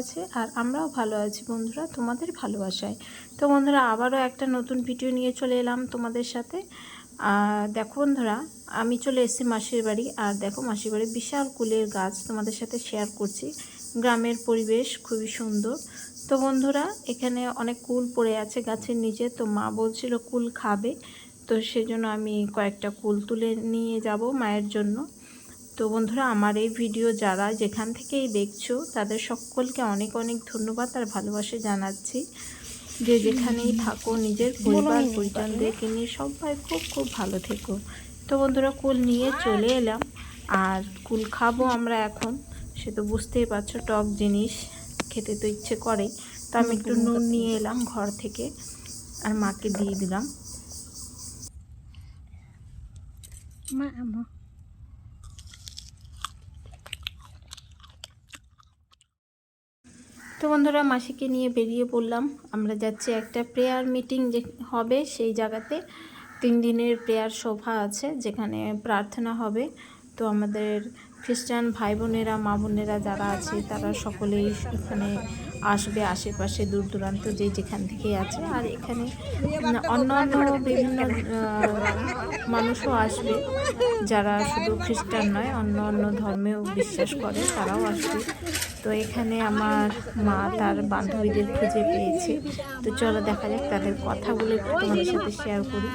আছে আর আমরাও ভালো আছি বন্ধুরা, তোমাদের ভালোবাসায়। তো বন্ধুরা, আবারও একটা নতুন ভিডিও নিয়ে চলে এলাম তোমাদের সাথে। দেখো বন্ধুরা, আমি চলে এসেছি মাসির বাড়ি। আর দেখো মাসির বাড়ি বিশাল কুলের গাছ তোমাদের সাথে শেয়ার করছি। গ্রামের পরিবেশ খুবই সুন্দর। তো বন্ধুরা, এখানে অনেক কুল পড়ে আছে গাছের নিচে। তো মা বলছিল কুল খাবে। তো সেজন্য আমি কয়েকটা কুল তুলে নিয়ে যাব মায়ের জন্য। তো বন্ধুরা আমার এই ভিডিও যারা যেখান থেকেই দেখছ তাদের সকলকে অনেক অনেক ধন্যবাদ আর ভালোবাসা জানাচ্ছি। যে যেখানেই থাকো নিজের পরিবার পরিজনদেরকে নিয়ে সবাই খুব খুব ভালো থেকো। তো বন্ধুরা কুল নিয়ে চলে এলাম। আর কুল খাব আমরা এখন। সে তো বুঝতেই পারছ টক জিনিস খেতে তো ইচ্ছে করে। তো আমি একটু নুন নিয়ে এলাম ঘর থেকে আর মাকে দিয়ে দিলাম। মা আমো। তো বন্ধুরা, মাসিকে নিয়ে বেরিয়ে পড়লাম। আমরা যাচ্ছি একটা প্রেয়ার মিটিং যে হবে সেই জায়গাতে। তিন দিনের প্রেয়ার সভা আছে যেখানে প্রার্থনা হবে। তো আমাদের খ্রিস্টান ভাই বোনেরা, মা বোনেরা যারা আছে, তারা সকলেই এখানে আসবে আশেপাশে দূর দূরান্ত যে যেখান থেকে আছে আর এখানে অন্যান্য বিভিন্ন মানুষও আসবে যারা শুধু খ্রিস্টান নয় অন্য অন্য ধর্মেও বিশ্বাস করে তারাও আসবে তো এখানে আমার মা তার বান্ধবীদের খুঁজে পেয়েছে তো চলো দেখা যাক তাদের কথাগুলো একটু তোমাদের সাথে শেয়ার করি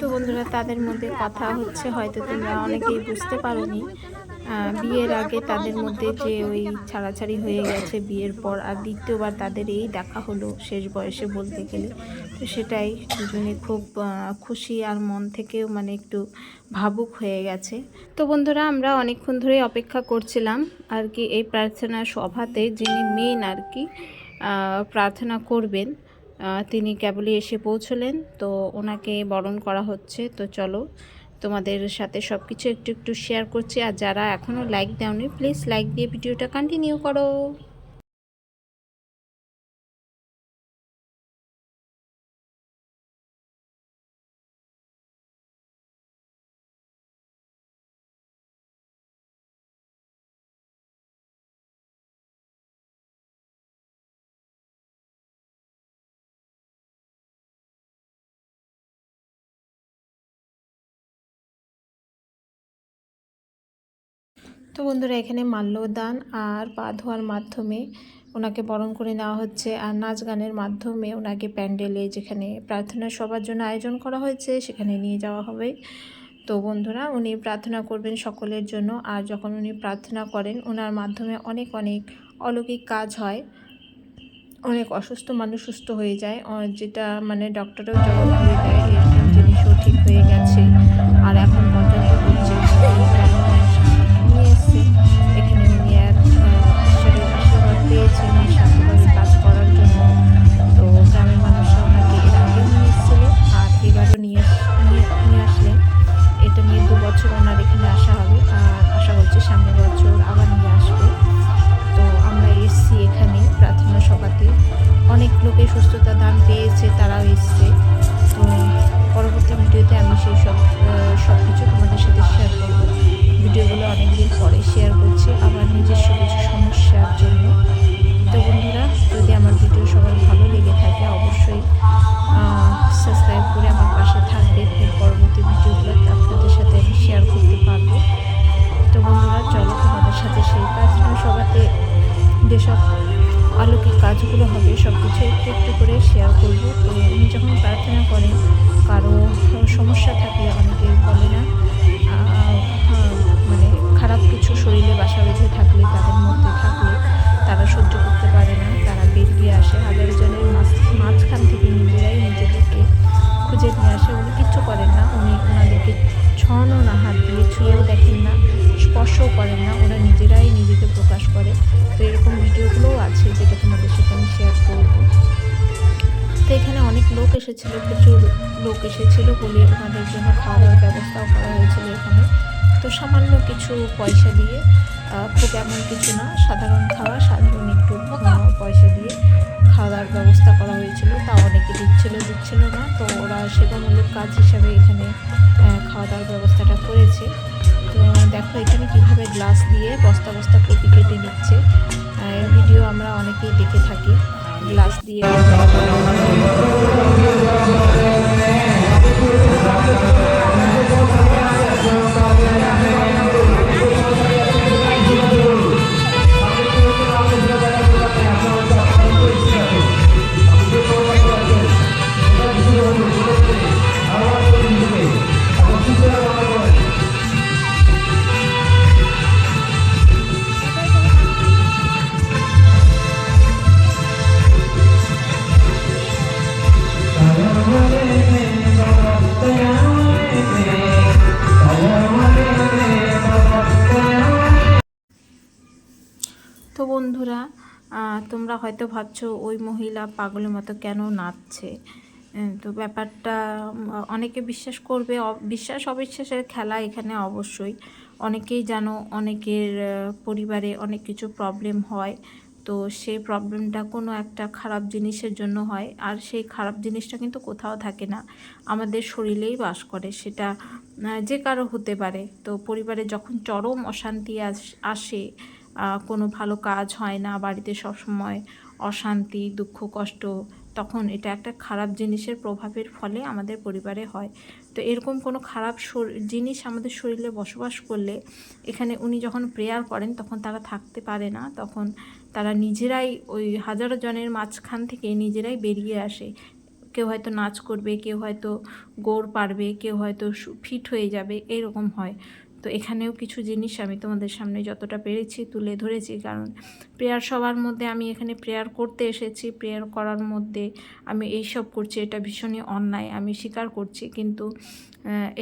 তো বন্ধুরা তাদের মধ্যে কথা হচ্ছে হয়তো তোমরা অনেকেই বুঝতে পারোনি। বিয়ের আগে তাদের মধ্যে যে ওই ছাড়াছাড়ি হয়ে গেছে বিয়ের পর, আর দ্বিতীয়বার তাদের এই দেখা হলো শেষ বয়সে বলতে গেলে। তো সেটাই দুজনে খুব খুশি আর মন থেকেও মানে একটু ভাবুক হয়ে গেছে। তো বন্ধুরা, আমরা অনেকক্ষণ ধরে অপেক্ষা করছিলাম আর কি, এই প্রার্থনা সভাতে যিনি মেন আর কি প্রার্থনা করবেন তিনি কেবলই এসে পৌঁছলেন। তো ওনাকে বরণ করা হচ্ছে। তো চলো তোমাদের সাথে সব কিছু একটু একটু শেয়ার করছি। আর যারা এখনও লাইক দেওনি প্লিজ লাইক দিয়ে ভিডিওটা কন্টিনিউ করো। তো বন্ধুরা এখানে মাল্যদান আর পা ধোয়ার মাধ্যমে ওনাকে বরণ করে নেওয়া হচ্ছে আর নাচ গানের মাধ্যমে ওনাকে প্যান্ডেলে যেখানে প্রার্থনা সবার জন্য আয়োজন করা হয়েছে সেখানে নিয়ে যাওয়া হবে। তো বন্ধুরা উনি প্রার্থনা করবেন সকলের জন্য আর যখন উনি প্রার্থনা করেন ওনার মাধ্যমে অনেক অনেক অলৌকিক কাজ হয়। অনেক অসুস্থ মানুষ সুস্থ হয়ে যায়। যেটা মানে ডক্টরেও জবাব দিয়ে দেয় এরকম জিনিসও ঠিক হয়ে গেছে। আর এখন আর এবারও নিয়ে আস- নিয়ে নিয়ে যেসব অলৌকিক কাজগুলো হবে সব কিছু একটু একটু করে শেয়ার করব। তো উনি যখন প্রার্থনা করেন, কারও সমস্যা থাকলে অনেকে বলে না। মানে খারাপ কিছু শরীরে বাসা বেঁধে থাকলে, তাদের মধ্যে থাকলে তারা সহ্য করতে পারে না। তারা বেরিয়ে আসে হাজার জনের মাঝ- মাঝখান এসেছিল, প্রচুর লোক এসেছিল, বলে ওনাদের জন্য খাওয়া দাওয়ার ব্যবস্থাও করা হয়েছিল এখানে। তো সামান্য কিছু পয়সা দিয়ে খুব এমন কিছু না, সাধারণ খাওয়া, সাধারণ একটু পয়সা দিয়ে খাওয়া দাওয়ার ব্যবস্থা করা হয়েছিল। তা অনেকে দিচ্ছিল দিচ্ছিল না। তো ওরা সেবামূলক কাজ হিসাবে এখানে খাওয়া দাওয়ার ব্যবস্থাটা করেছে। তো দেখো এখানে কীভাবে গ্লাস দিয়ে বস্তা বস্তা কপি কেটে নিচ্ছে। ভিডিও আমরা অনেকেই দেখে থাকি। গ্লাস দিয়ে তোমরা হয়তো ভাবছ, ওই মহিলা পাগলের মতো কেন নাচছে? তো ব্যাপারটা অনেকে বিশ্বাস করবে বিশ্বাস অবিশ্বাসের খেলা এখানে অবশ্যই। অনেকেই জানো, অনেকের পরিবারে অনেক কিছু প্রবলেম হয়। তো সেই প্রবলেমটা কোনো একটা খারাপ জিনিসের জন্য হয়। আর সেই খারাপ জিনিসটা কিন্তু কোথাও থাকে না। আমাদের শরীরেই বাস করে। সেটা যে কারও হতে পারে। তো পরিবারে যখন চরম অশান্তি আসে কোনো ভালো কাজ হয় না, বাড়িতে সবসময় অশান্তি, দুঃখ, কষ্ট, তখন এটা একটা খারাপ জিনিসের প্রভাবের ফলে আমাদের পরিবারে হয়। তো এরকম কোনো খারাপ জিনিস আমাদের শরীরে বসবাস করলে এখানে উনি যখন প্রেয়ার করেন তখন তারা থাকতে পারে না, তখন তারা নিজেরাই ওই হাজারো জনের মাঝখান থেকে নিজেরাই বেরিয়ে আসে। কেউ হয়তো নাচ করবে, কেউ হয়তো গোড় পারবে কেউ হয়তো ফিট হয়ে যাবে, এরকম হয়। তো এখানেও কিছু জিনিস আমি তোমাদের সামনে যতটা পেরেছি তুলে ধরেছি। কারণ প্রেয়ার সবার মধ্যে আমি এখানে প্রেয়ার করতে এসেছি, প্রেয়ার করার মধ্যে আমি এইসব করছি, এটা ভীষণই অন্যায়, আমি স্বীকার করছি। কিন্তু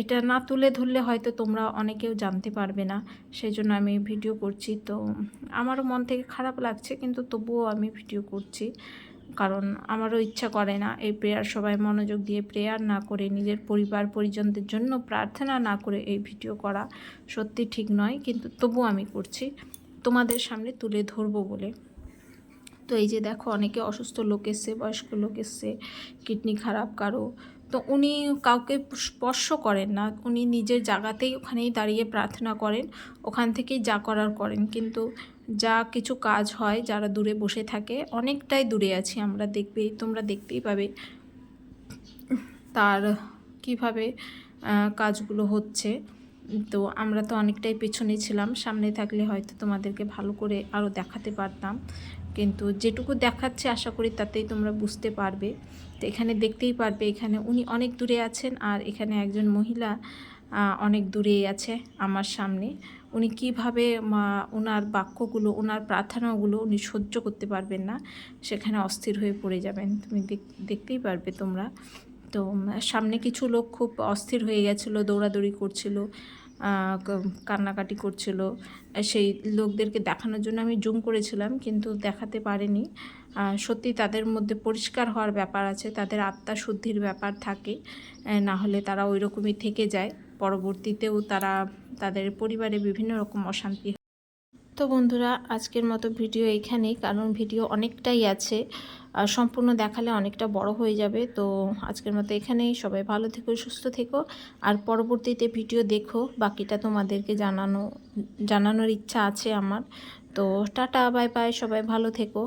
এটা না তুলে ধরলে হয়তো তোমরা অনেকেও জানতে পারবে না সেই জন্য আমি ভিডিও করছি। তো, আমারও মন থেকে খারাপ লাগছে, কিন্তু তবুও আমি ভিডিও করছি। কারণ আমারও ইচ্ছা করে না এই প্রেয়ার সবাই মনোযোগ দিয়ে প্রেয়ার না করে, নিজের পরিবার, পরিজনদের জন্য প্রার্থনা না করে এই ভিডিও করা সত্যি ঠিক নয়, কিন্তু তবু আমি করছি। তোমাদের সামনে তুলে ধরবো বলে। তো এই যে দেখো, অনেকে অসুস্থ লোক এসছে, বয়স্ক লোক এসছে কিডনি খারাপ কারও। তো উনি কাউকে স্পর্শ করেন না, উনি নিজের জায়গাতেই ওখানেই দাঁড়িয়ে প্রার্থনা করেন, ওখান থেকেই যা করার করেন। কিন্তু যা কিছু কাজ হয়, যারা দূরে বসে থাকে, অনেকটাই দূরে আছি আমরা দেখবেই তোমরা দেখতেই পাবে। তার কীভাবে কাজগুলো হচ্ছে। তো আমরা তো অনেকটাই পেছনে ছিলাম, সামনে থাকলে হয়তো তোমাদেরকে ভালো করে আরও দেখাতে পারতাম। কিন্তু যেটুকু দেখাচ্ছে, আশা করি তাতেই তোমরা বুঝতে পারবে। তো এখানে দেখতেই পারবে, এখানে উনি অনেক দূরে আছেন, আর এখানে একজন মহিলা অনেক দূরেই আছে আমার সামনে। উনি কীভাবে ওনার বাক্যগুলো ওনার প্রার্থনাগুলো উনি সহ্য করতে পারবেন না, সেখানে অস্থির হয়ে পড়ে যাবেন। তুমি দেখ- দেখতেই পারবে তোমরা। তো সামনে কিছু লোক খুব অস্থির হয়ে গেছিল, দৌড়াদৌড়ি করছিল কান্নাকাটি করছিল। সেই লোকদেরকে দেখানোর জন্য আমি জুম করেছিলাম, কিন্তু দেখাতে পারিনি। সত্যি তাদের মধ্যে পরিষ্কার হওয়ার ব্যাপার আছে, তাদের আত্মা শুদ্ধির ব্যাপার থাকে না হলে তারা ওই রকমই থেকে যায়। পরবর্তীতেও তারা তাদের পরিবারে বিভিন্ন রকম অশান্তি তো বন্ধুরা, আজকের মতো ভিডিও এখানেই। কারণ ভিডিও অনেকটাই আছে। আর সম্পূর্ণ দেখালে অনেকটা বড় হয়ে যাবে। তো আজকের মতো এখানেই। সবাই ভালো থেকো, সুস্থ থেকো। আর পরবর্তীতে ভিডিও দেখো। বাকিটা তোমাদেরকে জানানো, জানানোর ইচ্ছা আছে আমার। তো টাটা, বাই বাই। সবাই ভালো থেকো।